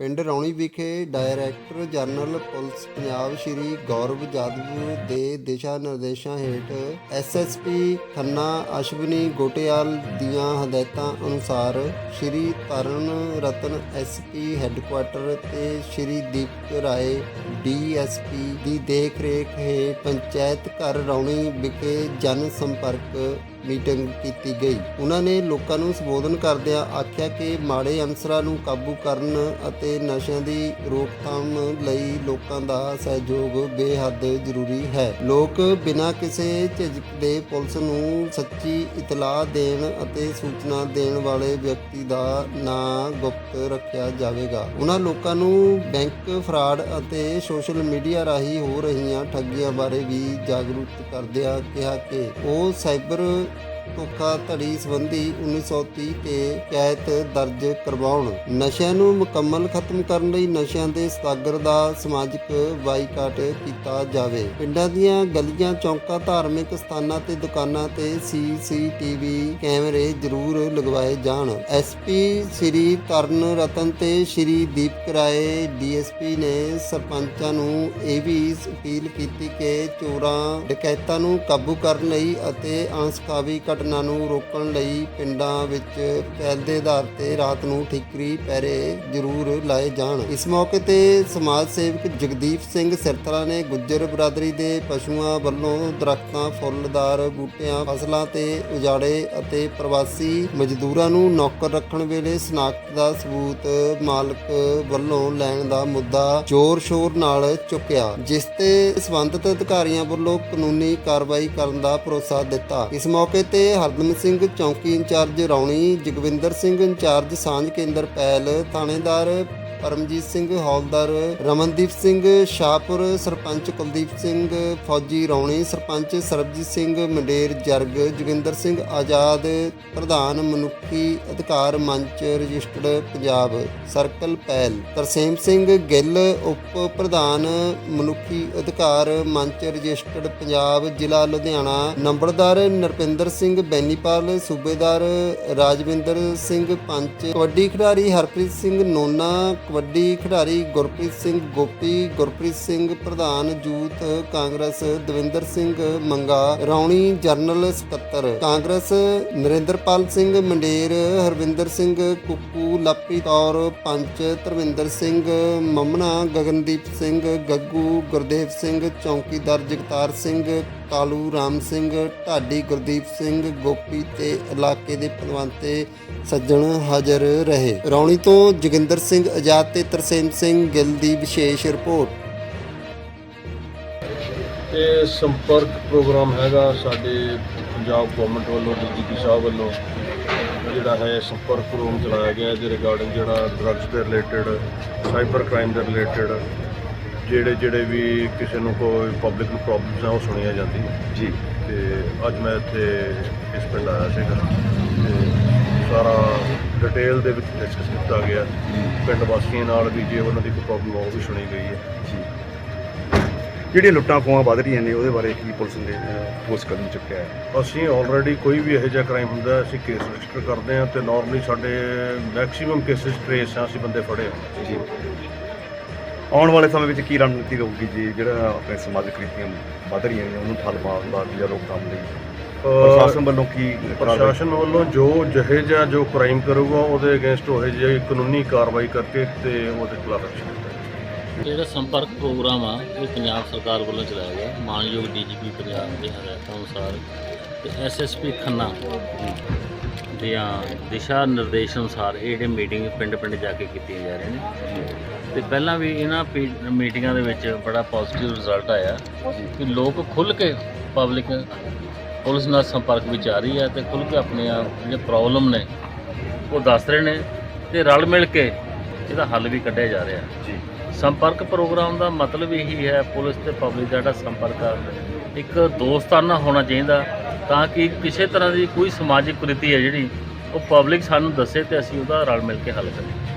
ਪਿੰਡ ਰੌਣੀ ਵਿਖੇ director general police Punjab Shri Gaurav Yadav ਦੇ ਦਿਸ਼ਾ ਨਿਰਦੇਸ਼ਾਂ ਹੇਠ ਐਸਐਸਪੀ ਖੰਨਾ ਅਸ਼ਵਨੀ ਗੋਟਿਆਲ ਦੀਆਂ ਹਦਾਇਤਾਂ ਅਨੁਸਾਰ ਸ਼੍ਰੀ ਤਰਨ ਰਤਨ ਐਸਪੀ ਹੈੱਡਕੁਆਟਰ ਤੇ ਸ਼੍ਰੀ ਦੀਪ ਰਾਏ ਡੀਐਸਪੀ ਦੀ ਦੇਖ ਰੇਖ ਹੇਠ ਪੰਚਾਇਤ ਘਰ ਰੌਣੀ ਵਿਖੇ ਜਨ ਸੰਪਰਕ ਮੀਟਿੰਗ ਕੀਤੀ ਗਈ। ਉਹਨਾਂ ਨੇ ਲੋਕਾਂ ਨੂੰ ਸੰਬੋਧਨ ਕਰਦਿਆਂ ਆਖਿਆ ਕਿ ਮਾੜੇ ਅਨਸਰਾਂ ਨੂੰ ਕਾਬੂ ਕਰਨ ਅਤੇ ਨਸ਼ਿਆਂ ਦੀ ਰੋਕਥਾਮ ਲਈ ਲੋਕਾਂ ਦਾ ਸਹਿਯੋਗ ਬੇਹੱਦ ਜ਼ਰੂਰੀ ਹੈ। ਲੋਕ ਬਿਨਾਂ ਕਿਸੇ ਝਿਜਕ ਦੇ ਪੁਲਿਸ ਨੂੰ ਸੱਚੀ ਇਤਲਾਹ ਦੇਣ ਅਤੇ ਸੂਚਨਾ ਦੇਣ ਵਾਲੇ ਵਿਅਕਤੀ ਦਾ ਨਾਂ ਗੁਪਤ ਰੱਖਿਆ ਜਾਵੇਗਾ। ਉਹਨਾਂ ਲੋਕਾਂ ਨੂੰ ਬੈਂਕ ਫਰਾਡ ਅਤੇ ਸੋਸ਼ਲ ਮੀਡੀਆ ਰਾਹੀਂ ਹੋ ਰਹੀਆਂ ਠੱਗੀਆਂ ਬਾਰੇ ਵੀ ਜਾਗਰੂਕ ਕਰਦਿਆਂ ਕਿਹਾ ਕਿ ਉਹ ਸਾਈਬਰ ਧੋਖਾਧੜੀ ਸੰਬੰਧੀ 1930 ਤੇ ਕੈਤ ਦਰਜ ਕਰਵਾਉਣ। ਨਸ਼ਿਆਂ ਨੂੰ ਮੁਕੰਮਲ ਖਤਮ ਕਰਨ ਲਈ ਨਸ਼ਿਆਂ ਦੇ ਸਤਾਗਰ ਦਾ ਸਮਾਜਿਕ ਬਾਈਕਾਟ ਕੀਤਾ ਜਾਵੇ। ਪਿੰਡਾਂ ਦੀਆਂ ਗਲੀਆਂ, ਚੌਂਕਾਂ, ਧਾਰਮਿਕ ਸਥਾਨਾਂ ਤੇ ਦੁਕਾਨਾਂ ਤੇ ਸੀਸੀਟੀਵੀ ਕੈਮਰੇ ਜ਼ਰੂਰ ਲਗਵਾਏ ਜਾਣ। ਐਸਪੀ ਸ੍ਰੀ ਤਰਨ ਰਤਨ ਤੇ ਸ੍ਰੀ ਦੀਪਕ ਰਾਏ ਡੀਐਸਪੀ ਨੇ ਸਰਪੰਚਾਂ ਨੂੰ ਇਹ ਵੀ ਅਪੀਲ ਕੀਤੀ ਕਿ ਚੋਰਾਂ ਡਕੈਤਾਂ ਨੂੰ ਕਾਬੂ ਕਰਨ ਲਈ ਅਤੇ ਅੰਸਕਾਵੀ ਘਟਨਾ ਨੂੰ ਰੋਕਣ ਲਈ ਪਿੰਡਾਂ ਵਿੱਚ ਪਹਿਲ ਦੇ ਆਧਾਰ ਤੇ ਰਾਤ ਨੂੰ ਠੀਕਰੀ, ਪਹਿਰੇ ਜ਼ਰੂਰ ਲਾਏ ਜਾਣ। ਇਸ ਮੌਕੇ ਤੇ ਸਮਾਜ ਸੇਵਕ ਜਗਦੀਪ ਸਿੰਘ ਸਿਰਤਲਾ ਨੇ ਗੁੱਜਰ ਬਰਾਦਰੀ ਦੇ ਪਸ਼ੂਆਂ ਵੱਲੋਂ ਦਰਖਤਾਂ, ਫੁੱਲਦਾਰ ਬੂਟਿਆਂ, ਫਸਲਾਂ ਤੇ ਉਜਾੜੇ ਅਤੇ ਪ੍ਰਵਾਸੀ ਮਜ਼ਦੂਰਾਂ ਨੂੰ ਨੌਕਰ ਰੱਖਣ ਵੇਲੇ ਸਨਾਖਤ ਦਾ ਸਬੂਤ ਮਾਲਕ ਵੱਲੋਂ ਲੈਣ ਦਾ ਮੁੱਦਾ ਜ਼ੋਰ ਸ਼ੋਰ ਨਾਲ ਚੁੱਕਿਆ, ਜਿਸ ਤੇ ਸਬੰਧਤ ਅਧਿਕਾਰੀਆਂ ਵੱਲੋਂ ਕਾਨੂੰਨੀ ਕਾਰਵਾਈ ਕਰਨ ਦਾ ਭਰੋਸਾ ਦਿੱਤਾ। ਇਸ ਮੌਕੇ ਤੇ ਹਰਦਮ ਸਿੰਘ ਚੌਂਕੀ ਇੰਚਾਰਜ ਰੌਣੀ ਜਗਵਿੰਦਰ ਸਿੰਘ ਇੰਚਾਰਜ ਸਾਂਝ ਕੇਂਦਰ ਪੈਲ ਥਾਣੇਦਾਰ ਪਰਮਜੀਤ ਸਿੰਘ, ਹੌਲਦਾਰ ਰਮਨਦੀਪ ਸਿੰਘ, ਸ਼ਾਹਪੁਰ ਸਰਪੰਚ ਕੁਲਦੀਪ ਸਿੰਘ, ਫੌਜੀ ਰੌਣੀ, ਸਰਪੰਚ ਸਰਬਜੀਤ ਸਿੰਘ, ਮੰਡੇਰ ਜਰਗ, ਜੋਗਿੰਦਰ ਸਿੰਘ ਆਜ਼ਾਦ, ਪ੍ਰਧਾਨ ਮਨੁੱਖੀ ਅਧਿਕਾਰ ਮੰਚ, ਰਜਿਸਟਰਡ ਪੰਜਾਬ, ਸਰਕਲ ਪੈਲ ਤਰਸੇਮ ਸਿੰਘ ਗਿੱਲ, ਉਪ ਪ੍ਰਧਾਨ ਮਨੁੱਖੀ ਅਧਿਕਾਰ ਮੰਚ, ਰਜਿਸਟਰਡ ਪੰਜਾਬ, ਜ਼ਿਲ੍ਹਾ ਲੁਧਿਆਣਾ, ਨੰਬਰਦਾਰ ਨਰਪਿੰਦਰ ਸਿੰਘ ਬੈਨੀਪਾਲ, ਸੂਬੇਦਾਰ ਰਾਜਵਿੰਦਰ ਸਿੰਘ ਪੰਚ, ਕਬੱਡੀ ਖਿਡਾਰੀ ਹਰਪ੍ਰੀਤ ਸਿੰਘ ਨੋਨਾ ਕਬੱਡੀ ਖਿਡਾਰੀ ਗੁਰਪ੍ਰੀਤ ਸਿੰਘ ਗੋਪੀ, ਗੁਰਪ੍ਰੀਤ ਸਿੰਘ ਪ੍ਰਧਾਨ ਯੂਥ ਕਾਂਗਰਸ ਦਵਿੰਦਰ ਸਿੰਘ ਮੰਗਾ, ਰੌਣੀ ਜਰਨਲ ਸਕੱਤਰ ਕਾਂਗਰਸ ਨਰਿੰਦਰਪਾਲ ਸਿੰਘ ਮੰਡੇਰ, ਹਰਵਿੰਦਰ ਸਿੰਘ ਕੁੱਕੂ, ਲਾਪੀ ਤੌਰ ਪੰਚ ਧਰਮਿੰਦਰ ਸਿੰਘ, ਮਮਨਾ ਗਗਨਦੀਪ ਸਿੰਘ, ਗੱਗੂ ਗੁਰਦੇਵ ਸਿੰਘ, ਚੌਕੀਦਾਰ ਜਗਤਾਰ ਸਿੰਘ ਕਾਲੂ ਰਾਮ ਸਿੰਘ, ਢਾਡੀ ਗੁਰਦੀਪ ਸਿੰਘ, ਗੋਪੀ ਤੇ ਇਲਾਕੇ ਦੇ ਪਦਵੰਤੇ ਸੱਜਣ ਹਾਜ਼ਰ ਰਹੇ। ਰੌਣੀ ਤੋਂ ਜੋਗਿੰਦਰ ਸਿੰਘ ਆਜ਼ਾਦ ਤੇ ਤਰਸੇਮ ਸਿੰਘ ਗਿੱਲ ਦੀ ਵਿਸ਼ੇਸ਼ ਰਿਪੋਰਟ। ਇਹ ਸੰਪਰਕ ਪ੍ਰੋਗਰਾਮ ਹੈਗਾ ਸਾਡੇ ਪੰਜਾਬ ਗਵਰਨਮੈਂਟ ਵੱਲੋਂ, ਡੀਜੀਪੀ ਸਾਹਿਬ ਵੱਲੋਂ। ਜਿਹੜਾ ਹੈ, ਸੰਪਰਕ ਪ੍ਰੋਗਰਾਮ ਚਲਾਇਆ ਗਿਆ, ਇਹਦੇ ਰਿਗਾਰਡਿੰਗ ਜਿਹੜਾ ਡਰੱਗਸ ਦੇ ਰਿਲੇਟਡ ਸਾਈਬਰ ਕ੍ਰਾਈਮ ਦੇ ਰਿਲੇਟਡ ਜਿਹੜੇ ਜਿਹੜੇ ਵੀ ਕਿਸੇ ਨੂੰ ਕੋਈ ਪਬਲਿਕ ਨੂੰ ਪ੍ਰੋਬਲਮਸ ਆ ਉਹ ਸੁਣੀਆਂ ਜਾਂਦੀਆਂ। ਜੀ। ਤੇ ਅੱਜ ਮੈਂ ਇੱਥੇ ਇਸ ਪਿੰਡ ਆਇਆ ਸੀਗਾ। ਤੇ ਸਾਰਾ ਡਿਟੇਲ ਦੇ ਵਿੱਚ ਡਿਸਕਸ ਕੀਤਾ ਗਿਆ। ਪਿੰਡ ਵਾਸੀਆਂ ਨਾਲ ਵੀ ਜੇ ਉਹਨਾਂ ਦੀ ਕੋਈ ਪ੍ਰੋਬਲਮ ਆ ਉਹ ਵੀ ਸੁਣੀ ਗਈ ਹੈ। ਜਿਹੜੀਆਂ ਲੁੱਟਾਂ ਖੋਹਾਂ ਵੱਧ ਰਹੀਆਂ ਨੇ ਉਹਦੇ ਬਾਰੇ ਕੀ ਪੁਲਿਸ ਨੇ ਠੋਸ ਕਦਮ ਚੁੱਕਿਆ ਹੈ? ਅਸੀਂ ਆਲਰੇਡੀ ਕੋਈ ਵੀ ਇਹੋ ਜਿਹਾ ਕ੍ਰਾਈਮ ਹੁੰਦਾ ਹੈ, ਅਸੀਂ ਕੇਸ ਰਜਿਸਟਰ ਕਰਦੇ ਹਾਂ ਤੇ ਨਾਰਮਲੀ ਸਾਡੇ ਮੈਕਸਿਮਮ ਕੇਸਿਸ ਟ੍ਰੇਸ ਆ ਅਸੀਂ ਬੰਦੇ ਫੜੇ ਜੀ। ਆਉਣ ਵਾਲੇ ਸਮੇਂ ਵਿੱਚ ਕੀ ਰਣਨੀਤੀ ਰਹੂਗੀ ਜੀ? ਜਿਹੜਾ ਆਪਣੇ ਸਮਾਜਿਕ ਰੀਤੀਆਂ ਵੱਧ ਰਹੀਆਂ ਨੇ ਉਹਨੂੰ ਠੱਲ ਪਾਉਣ ਦਾ ਜਾਂ ਰੋਕਥਾਮ ਲਈ? ਪ੍ਰਸ਼ਾਸਨ ਵੱਲੋਂ ਕੀ ਪ੍ਰਸ਼ਾਸਨ ਵੱਲੋਂ ਜੋ ਜਿਹੇ ਜਿਹਾ ਜੋ ਕ੍ਰਾਈਮ ਕਰੂਗਾ ਉਹਦੇ ਅਗੇਂਸਟ ਉਹ ਜਿਹੀ ਕਾਨੂੰਨੀ ਕਾਰਵਾਈ ਕਰਕੇ ਤੇ ਉਹਦੇ ਖਿਲਾਫ ਐਕਸ਼ਨ ਜਿਹੜਾ ਸੰਪਰਕ ਪ੍ਰੋਗਰਾਮ ਆ ਇਹ ਪੰਜਾਬ ਸਰਕਾਰ ਵੱਲੋਂ ਚਲਾਇਆ ਗਿਆ। ਮਾਨਯੋਗ ਡੀਜੀਪੀ ਪੰਜਾਬ ਦੇ ਹਦਾਇਤਾਂ ਅਨੁਸਾਰ ਤੇ ਐਸਐਸਪੀ ਖੰਨਾ ਦੀਆਂ ਦਿਸ਼ਾ ਨਿਰਦੇਸ਼ ਅਨੁਸਾਰ ਇਹ ਜਿਹੜੇ ਮੀਟਿੰਗ ਪਿੰਡ-ਪਿੰਡ ਜਾ ਕੇ ਕੀਤੀਆਂ ਜਾ ਰਹੀਆਂ ਨੇ। ਤੇ ਪਹਿਲਾਂ ਵੀ ਇਹਨਾਂ ਪੀ- ਮੀਟਿੰਗਾਂ ਦੇ ਵਿੱਚ ਬੜਾ ਪੋਜ਼ਿਟਿਵ ਰਿਜ਼ਲਟ ਆਇਆ ਕਿ ਲੋਕ ਖੁੱਲ੍ਹ ਕੇ ਪਬਲਿਕ ਪੁਲਿਸ ਨਾਲ ਸੰਪਰਕ ਵਿੱਚ ਆ ਰਹੀ ਹੈ ਤੇ ਖੁੱਲ੍ਹ ਕੇ ਆਪਣੀਆਂ ਜਿਹੜੇ ਪ੍ਰੋਬਲਮ ਨੇ ਉਹ ਦੱਸ ਰਹੇ ਨੇ ਤੇ ਰਲ ਮਿਲ ਕੇ ਇਹਦਾ ਹੱਲ ਵੀ ਕੱਢਿਆ ਜਾ ਰਿਹਾ। ਜੀ। ਸੰਪਰਕ ਪ੍ਰੋਗਰਾਮ ਦਾ ਮਤਲਬ ਇਹੀ ਹੈ ਪੁਲਿਸ ਤੇ ਪਬਲਿਕ ਦਾ ਜਿਹੜਾ ਸੰਪਰਕ ਆ ਇੱਕ ਦੋਸਤਾਨਾ ਹੋਣਾ ਚਾਹੀਦਾ ਤਾਂ ਕਿ ਕਿਸੇ ਤਰ੍ਹਾਂ ਦੀ ਕੋਈ ਸਮਾਜਿਕ ਕੁਰੀਤੀ ਹੈ ਜਿਹੜੀ ਉਹ ਪਬਲਿਕ ਸਾਨੂੰ ਦੱਸੇ ਤੇ ਅਸੀਂ ਉਹਦਾ ਰਲ ਮਿਲ ਕੇ ਹੱਲ ਕਰੀਏ।